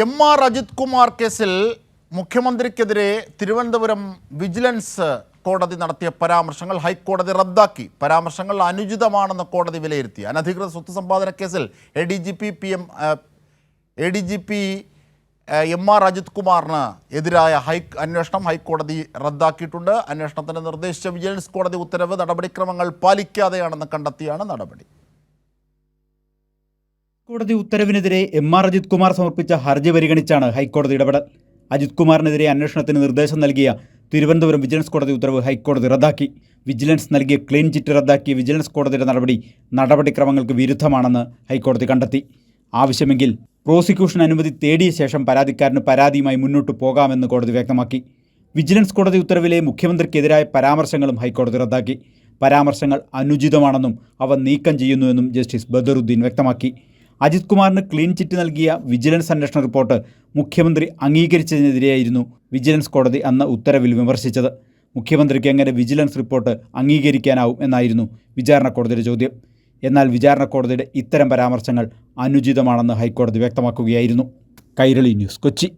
M R Ajith Kumar കേസിൽ മുഖ്യമന്ത്രിക്കെതിരെ Thiruvananthapuram vigilance കോടതി നടത്തിയ പരാമർശങ്ങൾ ഹൈക്കോടതി റദ്ദാക്കി. പരാമർശങ്ങൾ അനുചിതമാണെന്ന് കോടതി വിലയിരുത്തി. അനധികൃത സ്വത്ത് സമ്പാദന കേസിൽ A D G P P M A D G P M R Ajith കുമാറിന് എതിരായ ഹൈ അന്വേഷണം ഹൈക്കോടതി റദ്ദാക്കിയിട്ടുണ്ട്. അന്വേഷണത്തിന് നിർദ്ദേശിച്ച വിജിലൻസ് കോടതി ഉത്തരവ് നടപടിക്രമങ്ങൾ പാലിക്കാതെയാണെന്ന് കണ്ടെത്തിയാണ് നടപടി. കോടതി ഉത്തരവിനെതിരെ എം ആർ അജിത് കുമാർ സമർപ്പിച്ച ഹർജി പരിഗണിച്ചാണ് ഹൈക്കോടതി ഇടപെടൽ. അജിത് കുമാറിനെതിരെ അന്വേഷണത്തിന് നിർദ്ദേശം നൽകിയ തിരുവനന്തപുരം വിജിലൻസ് കോടതി ഉത്തരവ് ഹൈക്കോടതി റദ്ദാക്കി. വിജിലൻസ് നൽകിയ ക്ലീൻ ചിറ്റ് റദ്ദാക്കിയ വിജിലൻസ് കോടതിയുടെ നടപടി നടപടിക്രമങ്ങൾക്ക് വിരുദ്ധമാണെന്ന് ഹൈക്കോടതി കണ്ടെത്തി. ആവശ്യമെങ്കിൽ പ്രോസിക്യൂഷൻ അനുമതി തേടിയ ശേഷം പരാതിക്കാരന് പരാതിയുമായി മുന്നോട്ട് പോകാമെന്ന് കോടതി വ്യക്തമാക്കി. വിജിലൻസ് കോടതി ഉത്തരവിലെ മുഖ്യമന്ത്രിക്കെതിരായ പരാമർശങ്ങളും ഹൈക്കോടതി റദ്ദാക്കി. പരാമർശങ്ങൾ അനുചിതമാണെന്നും അവ നീക്കം ചെയ്യുന്നുവെന്നും ജസ്റ്റിസ് ബദറുദ്ദീൻ വ്യക്തമാക്കി. അജിത് കുമാറിന് ക്ലീൻ ചിറ്റ് നൽകിയ വിജിലൻസ് അന്വേഷണ റിപ്പോർട്ട് മുഖ്യമന്ത്രി അംഗീകരിച്ചതിനെതിരെയായിരുന്നു വിജിലൻസ് കോടതി അന്ന് ഉത്തരവിൽ വിമർശിച്ചത്. മുഖ്യമന്ത്രിക്ക് എങ്ങനെ വിജിലൻസ് റിപ്പോർട്ട് അംഗീകരിക്കാനാവും എന്നായിരുന്നു വിചാരണ കോടതിയുടെ ചോദ്യം. എന്നാൽ വിചാരണ കോടതിയുടെ ഇത്തരം പരാമർശങ്ങൾ അനുചിതമാണെന്ന് ഹൈക്കോടതി വ്യക്തമാക്കുകയായിരുന്നു. കൈരളി ന്യൂസ് കൊച്ചി.